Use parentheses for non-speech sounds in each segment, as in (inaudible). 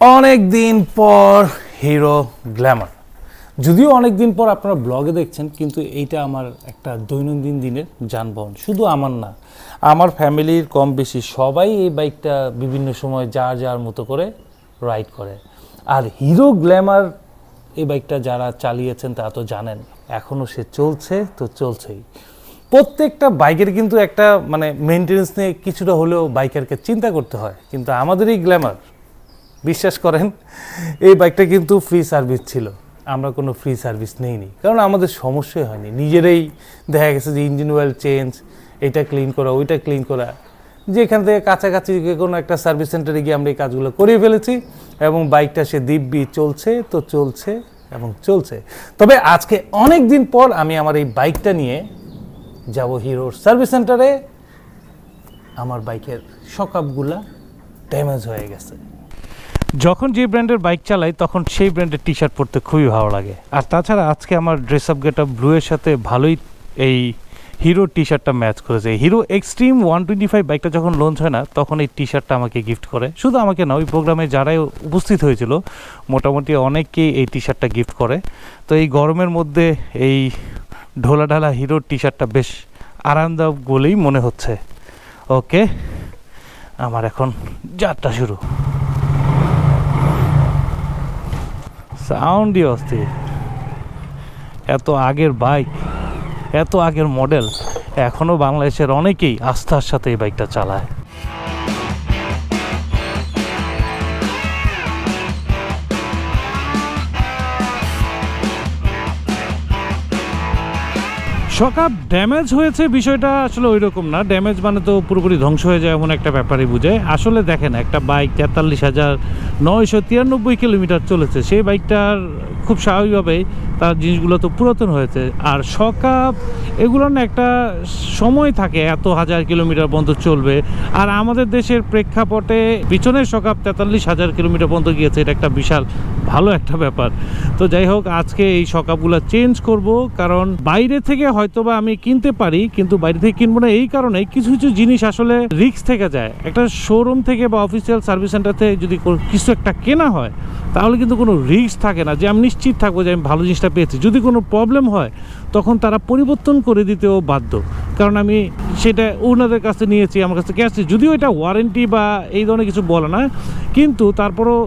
অনেক দিন পর হিরো গ্ল্যামার। যদিও অনেক দিন পর আপনারা ব্লগে দেখছেন, কিন্তু এইটা আমার একটা দৈনন্দিন দিনের যানবাহন। শুধু আমার না, আমার ফ্যামিলির কম বেশি সবাই এই বাইকটা বিভিন্ন সময় যার যার মতো করে রাইড করে। আর হিরো গ্ল্যামার এই বাইকটা যারা চালিয়েছেন তা তো জানেন এখনও সে চলছে তো চলছেই। প্রত্যেকটা বাইকের কিন্তু একটা মানে মেনটেনেন্স নিয়ে কিছুটা হলেও বাইকারকে চিন্তা করতে হয়। কিন্তু আমাদের এই গ্ল্যামার বিশ্বাস করেন, এই বাইকটা কিন্তু ফ্রি সার্ভিস ছিল। আমরা কোনো ফ্রি সার্ভিস নেইনি। কারণ আমাদের সমস্যাই হয়নি। নিজেরাই দেখা গেছে যে ইঞ্জিন অয়েল চেঞ্জ এটা ক্লিন করা, ওইটা ক্লিন করা। যেখান থেকে কাছাকাছি কোনো একটা সার্ভিস সেন্টারে গিয়ে আমরা এই কাজগুলো করে ফেলেছি এবং বাইকটা সে দিব্যি চলছে, তো চলছে এবং চলছে। তবে আজকে অনেক দিন পর আমি আমার এই বাইকটা নিয়ে যাব হিরোর সার্ভিস সেন্টারে আমার বাইকের শকআপগুলা ড্যামেজ হয়ে গেছে। যখন যে ব্র্যান্ডের বাইক চালাই, তখন সেই ব্র্যান্ডের টি শার্ট পরতে খুবই ভালো লাগে। আর তাছাড়া আজকে আমার ড্রেস আপ গেট আপ ব্লুয়ের সাথে ভালোই এই হিরো টি শার্টটা ম্যাচ করেছে Hero Xtreme one twenty five বাইকটা যখন লঞ্চ হয় না, তখন এই টি শার্টটা আমাকে গিফট করে। শুধু আমাকে না, ওই প্রোগ্রামে যারাই উপস্থিত হয়েছিল, মোটামুটি অনেককেই এই টি শার্টটা গিফট করে। তো এই গরমের মধ্যে এই ঢোলা ঢালা হিরোর টি শার্টটা বেশ আরামদায়ক বলেই মনে হচ্ছে। ওকে আমার এখন যাত্রা শুরু। সাউন্ডই অস্থির। এত আগের বাইক এত আগের মডেল এখনও বাংলাদেশের অনেকেই আস্থার সাথে এই বাইকটা চালায়। সকাপ ড্যামেজ হয়েছে, বিষয়টা আসলে ওই রকম না। ড্যামেজ মানে তো পুরোপুরি ধ্বংস হয়ে যায় এমন একটা ব্যাপারই বুঝে। আসলে দেখেন, একটা বাইক তেতাল্লিশ হাজার নয়শো তিরানব্বই কিলোমিটার চলেছে। সেই বাইকটার খুব স্বাভাবিকভাবেই তার জিনিসগুলো তো পুরাতন হয়েছে। আর সকাপ, এগুলো না একটা সময় থাকে, এত হাজার কিলোমিটার পর্যন্ত চলবে। আর আমাদের দেশের প্রেক্ষাপটে পিছনের সকাপ তেতাল্লিশ হাজার কিলোমিটার পর্যন্ত গিয়েছে, এটা একটা বিশাল ভালো একটা ব্যাপার। তো যাই হোক, আজকে এই সকাপগুলো চেঞ্জ করব, কারণ বাইরে থেকে হয়তোবা আমি কিনতে পারি, কিন্তু বাইরে থেকে কিনবো না, এই কারণে কিছু কিছু জিনিস আসলে রিস্ক থেকে যায়। একটা শোরুম থেকে বা অফিসিয়াল সার্ভিস সেন্টার থেকে যদি কিছু একটা কেনা হয়, তাহলে কিন্তু কোনো রিস্ক থাকে না যে আমি নিশ্চিত থাকব যে আমি ভালো জিনিসটা পেয়েছি। যদি কোনো প্রবলেম হয়, তখন তারা পরিবর্তন করে দিতেও বাধ্য। কারণ আমি সেটা ওনাদের কাছে নিয়েছি, আমার কাছে ক্যাশ যদিও এটা ওয়ারেন্টি বা এই ধরনের কিছু বলে না, কিন্তু তারপরও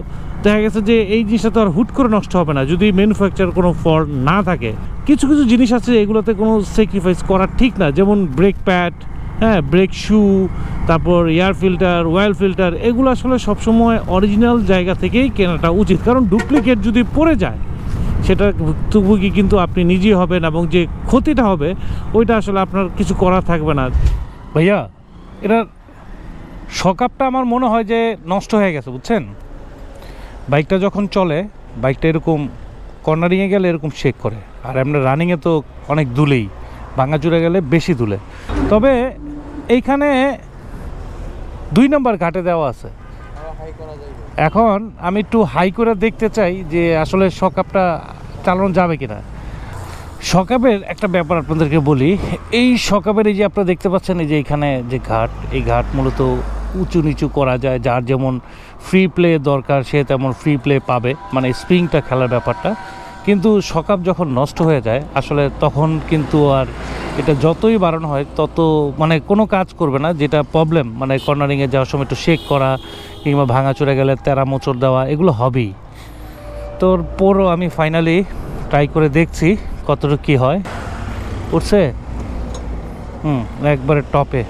দেখা গেছে যে এই জিনিসটা তো আর হুট করে নষ্ট হবে না। যদি ম্যানুফ্যাকচার কোনো ফল্ট না থাকে, কিছু কিছু জিনিস আছে এগুলোতে কোনো স্যাক্রিফাইস করা ঠিক না। যেমন ব্রেক প্যাড হ্যাঁ ব্রেক শু তারপর এয়ার ফিল্টার ওয়েল ফিল্টার এগুলো আসলে সবসময় অরিজিনাল জায়গা থেকেই কেনাটা উচিত। কারণ ডুপ্লিকেট যদি পড়ে যায় সেটা ভুক্তভোগী কিন্তু আপনি নিজেই হবেন এবং যে ক্ষতিটা হবে, ওইটা আসলে আপনার কিছু করা থাকবে না। ভাইয়া এটা সকাপটা আমার মনে হয় যে নষ্ট হয়ে গেছে, বুঝছেন? বাইকটা যখন চলে, বাইকটা এরকম কর্নারিংয়ে গেলে এরকম শেক করে। আর এমনি রানিংয়ে তো অনেক দুলেই, ভাঙাচুরে গেলে বেশি দুলে। তবে এইখানে দুই নম্বর ঘাটে দেওয়া আছে। এখন আমি একটু হাই করে দেখতে চাই যে আসলে সকাপটা চালানো যাবে কিনা। সকাপের একটা ব্যাপার আপনাদেরকে বলি, এই সকাপের এই যে আপনারা দেখতে পাচ্ছেন এই যে এখানে যে ঘাট, এই ঘাট মূলত উঁচু নিচু করা যায়, যার যেমন ফ্রি প্লে দরকার, সে তেমন ফ্রি প্লে পাবে মানে স্প্রিংটা খেলার ব্যাপারটা। কিন্তু সকাপ যখন নষ্ট হয়ে যায়, আসলে তখন কিন্তু আর এটা যতই বাড়ানো হয়, তত মানে কোনো কাজ করবে না, যেটা প্রবলেম মানে কর্নারিংয়ে যাওয়ার সময় একটু শেক করা, কিংবা ভাঙা চড়ে গেলে তেরা মোচড় দেওয়া, এগুলো হবেই। তোর পরও আমি ফাইনালি ট্রাই করে দেখছি কতটুকু কী হয়। উঠছে? হুম, একবারে টপে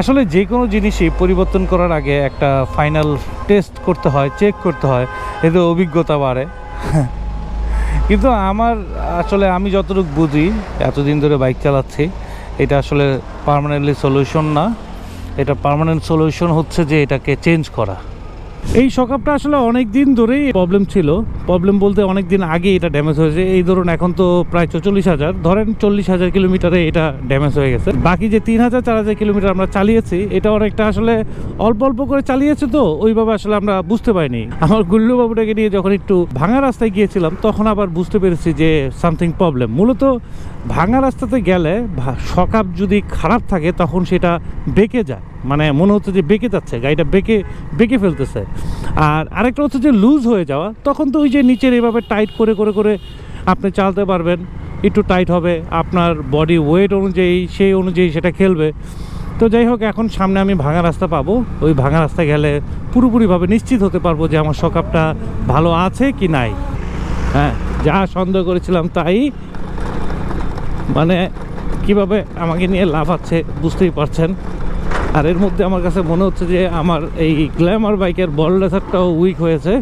আসলে যে কোনো জিনিসই পরিবর্তন করার আগে একটা ফাইনাল টেস্ট করতে হয় চেক করতে হয়, এতে অভিজ্ঞতা বাড়ে। (laughs) কিন্তু আমার আসলে আমি যতটুকু বুঝি, এতদিন ধরে বাইক চালাচ্ছি, এটা আসলে পারমানেন্টলি সলিউশন না। এটা পারমানেন্ট সলিউশন হচ্ছে যে এটাকে চেঞ্জ করা। এই সকাপটা আসলে অনেক দিন ধরেই প্রবলেম ছিল। প্রবলেম বলতে অনেক দিন আগে এটা ড্যামেজ হয়েছে। এই ধরুন এখন তো প্রায় চল্লিশ হাজার। ধরেন চল্লিশ হাজার কিলোমিটারে এটা ড্যামেজ হয়ে গেছে। বাকি যে তিন হাজার, চার হাজার কিলোমিটার আমরা চালিয়েছি, এটা অনেকটা আসলে অল্প অল্প করে চালিয়েছে তো, ওইভাবে আসলে আমরা বুঝতে পারিনি। আমার গুল্লু বাবুটাকে নিয়ে যখন একটু ভাঙা রাস্তায় গিয়েছিলাম, তখন আবার বুঝতে পেরেছি যে সামথিং প্রবলেম মূলত ভাঙা রাস্তাতে গেলে সকাপ যদি খারাপ থাকে, তখন সেটা বেঁকে যায়। মানে মনে হচ্ছে যে বেঁকে যাচ্ছে, গাড়িটা বেঁকে বেঁকে ফেলতেছে। আর আরেকটা হচ্ছে যে লুজ হয়ে যাওয়া, তখন তো ওই যে নিচের এইভাবে টাইট করে করে করে আপনি চালাতে পারবেন, একটু টাইট হবে, আপনার বডি ওয়েট অনুযায়ী, সেই অনুযায়ী সেটা খেলবে। তো যাই হোক, এখন সামনে আমি ভাঙা রাস্তা পাবো, ওই ভাঙা রাস্তায় গেলে পুরোপুরিভাবে নিশ্চিত হতে পারব যে আমার সকাপটা ভালো আছে কি নাই। হ্যাঁ যা সন্দেহ করেছিলাম তাই। মানে কীভাবে আমাকে নিয়ে লাভ আছে বুঝতেই পারছেন। আর এর মধ্যে আমার কাছে মনে হচ্ছে যে আমার এই গ্ল্যামার বাইকের বল রেসারটাও উইক হয়েছে।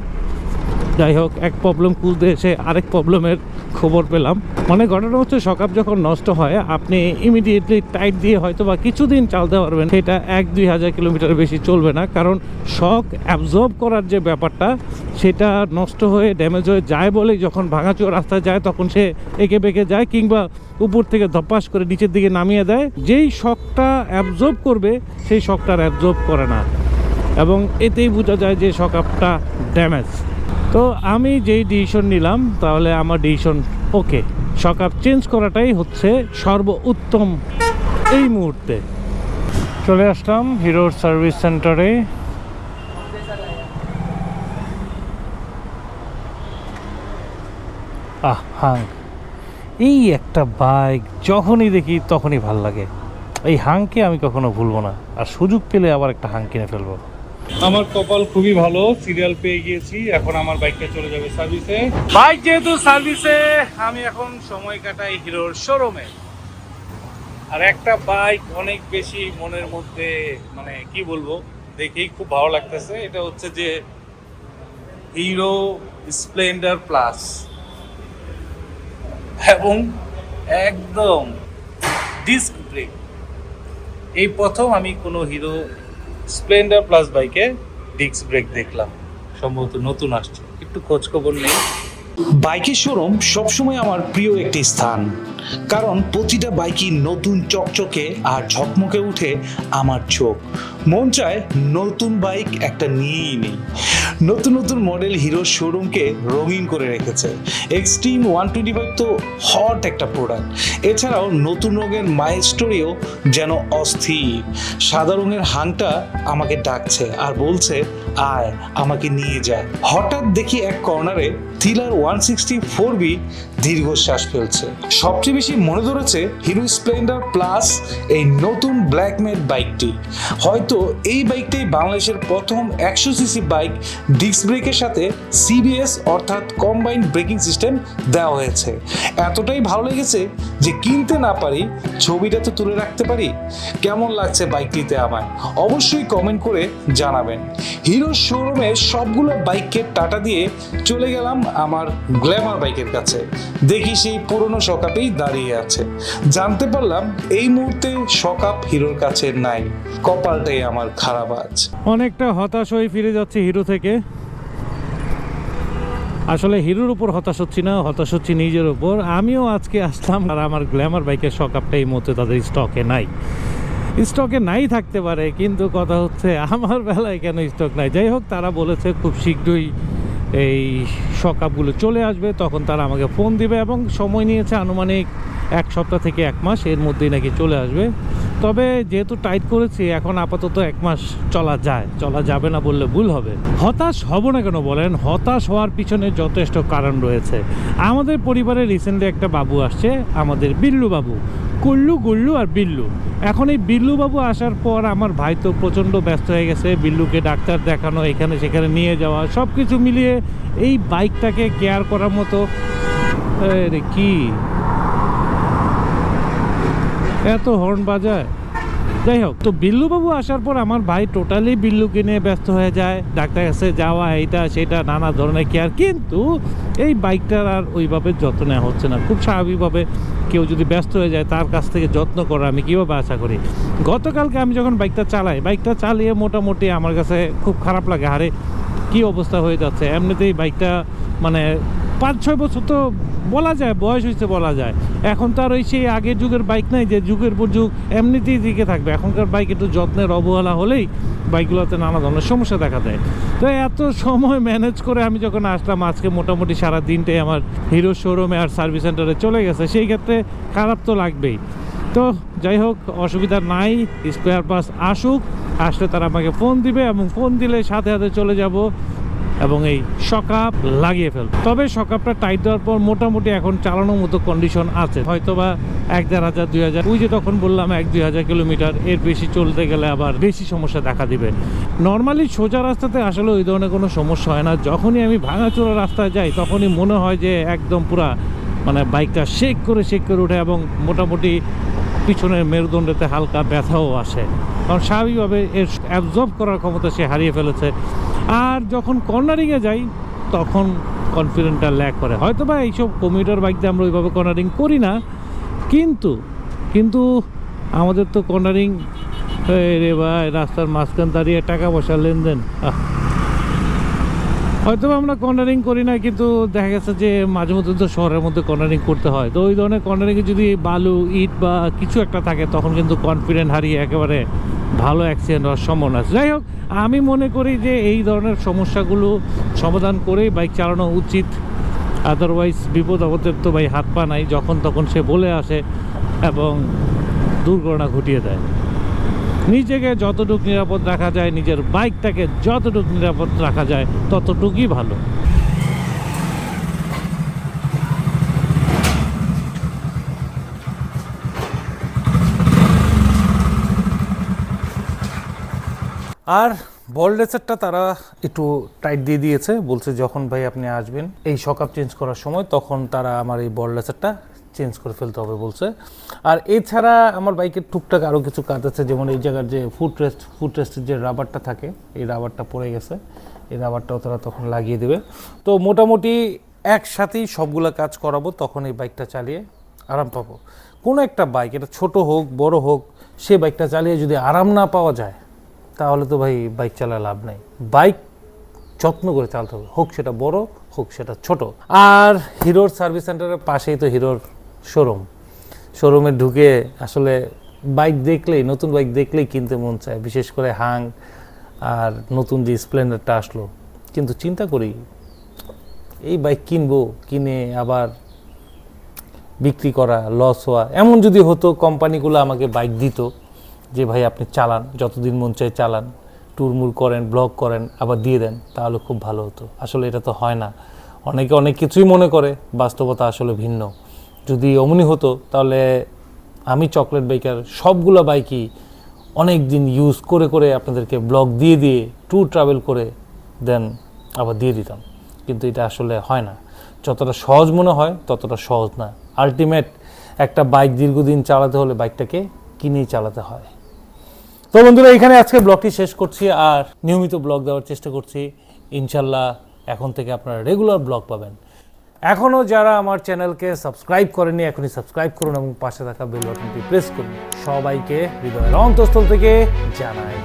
যাই হোক, এক প্রবলেম খুলতে এসে আরেক প্রবলেমের খবর পেলাম। মানে ঘটনা হচ্ছে, সকাপ যখন নষ্ট হয়, আপনি ইমিডিয়েটলি টাইট দিয়ে হয়তো বা কিছুদিন চালতে পারবেন। সেটা এক দুই হাজার কিলোমিটার বেশি চলবে না, কারণ শক অ্যাবজর্ব করার যে ব্যাপারটা, সেটা নষ্ট হয়ে ড্যামেজ হয়ে যায় বলেই যখন ভাঙাচোর রাস্তায় যায়, তখন সে এঁকে বেঁকে যায় কিংবা উপর থেকে ধপাস করে নিচের দিকে নামিয়ে দেয়। যেই শকটা অ্যাবজর্ব করবে, সেই শকটা অ্যাবজর্ব করে না। এবং এতেই বোঝা যায় যে শকআপটা ড্যামেজ তো আমি যেই ডিসিশন নিলাম, তাহলে আমার ডিসিশন ওকে শকআপ চেঞ্জ করাটাই হচ্ছে সর্বোত্তম এই মুহূর্তে। চলে আসলাম হিরোর সার্ভিস সেন্টারে আহ, হাং। এই একটা বাইক যখনই দেখি তখনই ভালো লাগে। এই হাংকে আমি কখনো ভুলবো না। আর সুযোগ পেলে আবার একটা হাং কিনে ফেলব। আমার কপাল খুবই ভালো সিরিয়াল পেয়ে গিয়েছি এখন আমার বাইকটা চলে যাবে সার্ভিসে বাইক যেহেতু সার্ভিসে আমি এখন সময় কাটাই হিরোর শোরুমে আর একটা বাইক অনেক বেশি মনের মধ্যে মানে কি বলব দেখেই খুব ভালো লাগতেছে। এটা হচ্ছে যে হিরো স্প্লেন্ডার প্লাস। এবং একদম ডিস্ক ব্রেক এই প্রথম আমি কোনো হিরো স্প্লেন্ডার প্লাস বাইকে ডিস্ক ব্রেক দেখলাম। সম্ভবত নতুন আসছে। একটু খোঁজ খবর নেই বাইকের শোরুম সবসময় আমার প্রিয় একটি স্থান। কারণ প্রতিটা বাইকই নতুন চকচকে আর ঝকমকে উঠে আমার চোখ। মন চায় নতুন বাইক একটা নিয়েই নেই। নতুন নতুন মডেল হিরো শোরুমকে রঙিন করে রেখেছে। এক্সট্রিম ওয়ান টোয়েন্টি ফাইভ তো হট একটা প্রোডাক্ট এছাড়াও নতুন রঙের মাইল স্টোরিও যেন অস্থির। সাদা রঙের হাংটা আমাকে ডাকছে আর বলছে, আয়, আমাকে নিয়ে যায় হঠাৎ দেখি এক কর্নারে thriller one sixty four V দীর্ঘশ্বাস ফেলছে। সবচেয়ে বেশি মনে ধরেছে হিরো স্প্লেন্ডার প্লাস এই নতুন ব্ল্যাকমেড বাইকটি। হয়তো এই বাইকটাই বাংলাদেশের প্রথম একশো সিসি বাইক ডিস্ক ব্রেকের সাথে সিবিএস অর্থাৎ কম্বাইন্ড ব্রেকিং সিস্টেম দেওয়া হয়েছে। এতটাই ভালো লেগেছে যে কিনতে না পারি ছবিটা তো তুলে রাখতে পারি। কেমন লাগছে বাইকটিতে আমায়? অবশ্যই কমেন্ট করে জানাবেন। হিরো শোরুমে সবগুলো বাইককে টাটা দিয়ে চলে গেলাম আমার গ্ল্যামার বাইকের কাছে। দেখি সেই পুরনো শকাপেই দাঁড়িয়ে আছে। জানতে পারলাম এই মুহূর্তে শকাপ হিরোর কাছে নাই। কপালটাই আমার খারাপ আজ। অনেকটা হতাশ হয়ে ফিরে যাচ্ছে হিরো থেকে। আসলে হিরোর উপর হতাশ হচ্ছি না, হতাশ হচ্ছি নিজের উপর। আমিও আজকে আসলাম আর আমার গ্ল্যামার বাইকের শকআপটা এই মুহূর্তে তাদের স্টকে নাই। স্টকে নাই থাকতে পারে, কিন্তু কথা হচ্ছে আমার বেলায় কেন স্টক নাই? যাই হোক, তারা বলেছে খুব শীঘ্রই এই শকআপগুলো চলে আসবে, তখন তারা আমাকে ফোন দিবে এবং সময় নিয়েছে আনুমানিক এক সপ্তাহ থেকে এক মাস, এর মধ্যেই নাকি চলে আসবে। তবে যেহেতু টাইট করেছি, এখন আপাতত এক মাস চলা যায়। চলা যাবে না বললে ভুল হবে। হতাশ হব না কেন বলেন? হতাশ হওয়ার পিছনে যথেষ্ট কারণ রয়েছে। আমাদের পরিবারে রিসেন্টলি একটা বাবু আসছে, আমাদের বিল্লু বাবু। কুল্লু, গুল্লু আর বিল্লু। এখন এই বিল্লু বাবু আসার পর আমার ভাই তো প্রচণ্ড ব্যস্ত হয়ে গেছে। বিল্লুকে ডাক্তার দেখানো, এখানে সেখানে নিয়ে যাওয়া সব কিছু মিলিয়ে এই বাইকটাকে কেয়ার করার মতো কি? এত হর্ন বাজায়। যাই হোক, তো বিল্লুবাবু আসার পর আমার ভাই টোটালি বিল্লুকে নিয়ে ব্যস্ত হয়ে যায়। ডাক্তার কাছে যাওয়া, এইটা, সেটা, নানা ধরনের কেয়ার কিন্তু এই বাইকটার আর ওইভাবে যত্ন নেওয়া হচ্ছে না। খুব স্বাভাবিকভাবে কেউ যদি ব্যস্ত হয়ে যায়, তার কাছ থেকে যত্ন করা আমি কীভাবে আশা করি? গতকালকে আমি যখন বাইকটা চালাই, বাইকটা চালিয়ে মোটামুটি আমার কাছে খুব খারাপ লাগে। আরে, কি অবস্থা হয়ে যাচ্ছে? এমনিতেই বাইকটা মানে পাঁচ ছয় বছর তো বলা যায়, বয়স হয়েছে বলা যায়। এখন তো আর ওই সেই আগের যুগের বাইক নাই যে যুগের পর যুগ এমনিতেই দিকে থাকবে। এখনকার বাইক একটু যত্নের অবহেলা হলেই বাইকগুলোতে নানা ধরনের সমস্যা দেখা দেয়। তো এত সময় ম্যানেজ করে আমি যখন আসলাম, আজকে মোটামুটি সারা দিনটাই আমার হিরো শোরুমে আর সার্ভিস সেন্টারে চলে গেছে। সেই ক্ষেত্রে খারাপ তো লাগবেই। তো যাই হোক, অসুবিধা নাই স্কোয়ার পাস আসুক, আসলে তারা আমাকে ফোন দিবে এবং ফোন দিলে সাথে সাথে চলে যাব। এবং এই শকাপ লাগিয়ে ফেল। তবে শকাপটা টাইট দেওয়ার পর মোটামুটি এখন চালানোর মতো কন্ডিশন আছে। হয়তো বা এক দেড় হাজার, দুই হাজার, ওই যে তখন বললাম এক, দুই হাজার কিলোমিটার এর বেশি চলতে গেলে আবার বেশি সমস্যা দেখা দিবে। নর্মালি সোজা রাস্তাতে আসলে ওই ধরনের কোনো সমস্যা হয় না। যখনই আমি ভাঙাচোরা রাস্তায় যাই, তখনই মনে হয় যে একদম পুরা মানে বাইকটা শেক করে শেক করে ওঠে এবং মোটামুটি পিছনের মেরুদণ্ডেতে হালকা ব্যথাও আসে। কারণ স্বাভাবিকভাবে এর অ্যাবজর্ব করার ক্ষমতা সে হারিয়ে ফেলেছে। আর যখন কর্নারিংয়ে যাই, তখন কনফিডেন্টটা ল্যাক করে। হয়তো বা এইসব কমিউটার বাইক দিয়ে আমরা ওইভাবে কর্নারিং করি না, কিন্তু কিন্তু আমাদের তো কর্নারিং রে ভাই, রাস্তার মাঝখান দাঁড়িয়ে টাকা পয়সা লেনদেন হয়তো আমরা কর্নারিং করি না কিন্তু দেখা গেছে যে মাঝে মধ্যে তো শহরের মধ্যে কর্নারিং করতে হয়। তো ওই ধরনের কর্নারিংয়ে যদি বালু, ইট বা কিছু একটা থাকে, তখন কিন্তু কনফিডেন্ট হারিয়ে একেবারে ভালো অ্যাক্সিডেন্ট হওয়ার সম্ভাবনা আছে। যাই হোক, আমি মনে করি যে এই ধরনের সমস্যাগুলো সমাধান করেই বাইক চালানো উচিত। আদারওয়াইজ বিপদ আপদের তো ভাই হাত পা নাই, যখন তখন সে বলে আসে এবং দুর্ঘটনা ঘটিয়ে দেয়। নিজেকে যতটুকু নিরাপদ রাখা যায়, নিজের বাইকটাকে যতটুকু নিরাপদ রাখা যায়, ততটুকুই ভালো। আর বল রেসারটা তারা একটু টাইট দিয়ে দিয়েছে, বলছে যখন ভাই আপনি আসবেন, এই শকআপ চেঞ্জ করার সময়, তখন তারা আমার এই বল রেসারটা চেঞ্জ করে ফেলতে হবে বলছে। আর এছাড়া আমার বাইকের টুকটাক আরও কিছু কাজ আছে, যেমন এই জায়গার যে ফুট রেস্ট ফুট রেস্টের যে রাবারটা থাকে, এই রাবারটা পড়ে গেছে। এই রাবারটাও তারা তখন লাগিয়ে দেবে। তো মোটামুটি একসাথেই সবগুলো কাজ করাবো, তখন এই বাইকটা চালিয়ে আরাম পাবো। কোনো একটা বাইক, এটা ছোট হোক, বড় হোক, সে বাইকটা চালিয়ে যদি আরাম না পাওয়া যায়, তাহলে তো ভাই বাইক চালা লাভ নাই। বাইক যত্ন করে চালাতে হবে, হোক সেটা বড়, হোক সেটা ছোট। আর হিরোর সার্ভিস সেন্টারের পাশেই তো হিরোর শোরুম। শোরুমে ঢুকে আসলে বাইক দেখলেই, নতুন বাইক দেখলেই কিনতে মন চায়। বিশেষ করে হাং আর নতুন যে স্প্লেন্ডারটা আসলো। কিন্তু চিন্তা করি, এই বাইক কিনবো, কিনে আবার বিক্রি করা লস হওয়া, এমন যদি হতো, কোম্পানিগুলো আমাকে বাইক দিত যে, ভাই, আপনি চালান, যতদিন মন চায় চালান। টুরমুর করেন ব্লগ করেন, আবার দিয়ে দেন, তাহলে খুব ভালো হতো। আসলে এটা তো হয় না। অনেকে অনেক কিছুই মনে করে, বাস্তবতা আসলে ভিন্ন। যদি অমনি হতো, তাহলে আমি চকলেট বাইকার সবগুলো বাইকই অনেক দিন ইউজ করে করে আপনাদেরকে ব্লগ দিয়ে দিয়ে ট্যুর ট্রাভেল করে দেন আবার দিয়ে দিতাম। কিন্তু এটা আসলে হয় না। যতটা সহজ মনে হয়, ততটা সহজ না। আলটিমেট একটা বাইক দীর্ঘদিন চালাতে হলে বাইকটাকে কিনেই চালাতে হয়। তো বন্ধুরা, এখানে আজকে ব্লগটি শেষ করছি আর নিয়মিত ব্লগ দেওয়ার চেষ্টা করছি। ইনশাল্লাহ এখন থেকে আপনারা রেগুলার ব্লগ পাবেন। এখনও যারা আমার চ্যানেলকে সাবস্ক্রাইব করেনি এখনই সাবস্ক্রাইব করুন এবং পাশে থাকা বেল বাটনটি প্রেস করুন। সবাইকে হৃদয়ের অন্তঃস্থল থেকে জানাই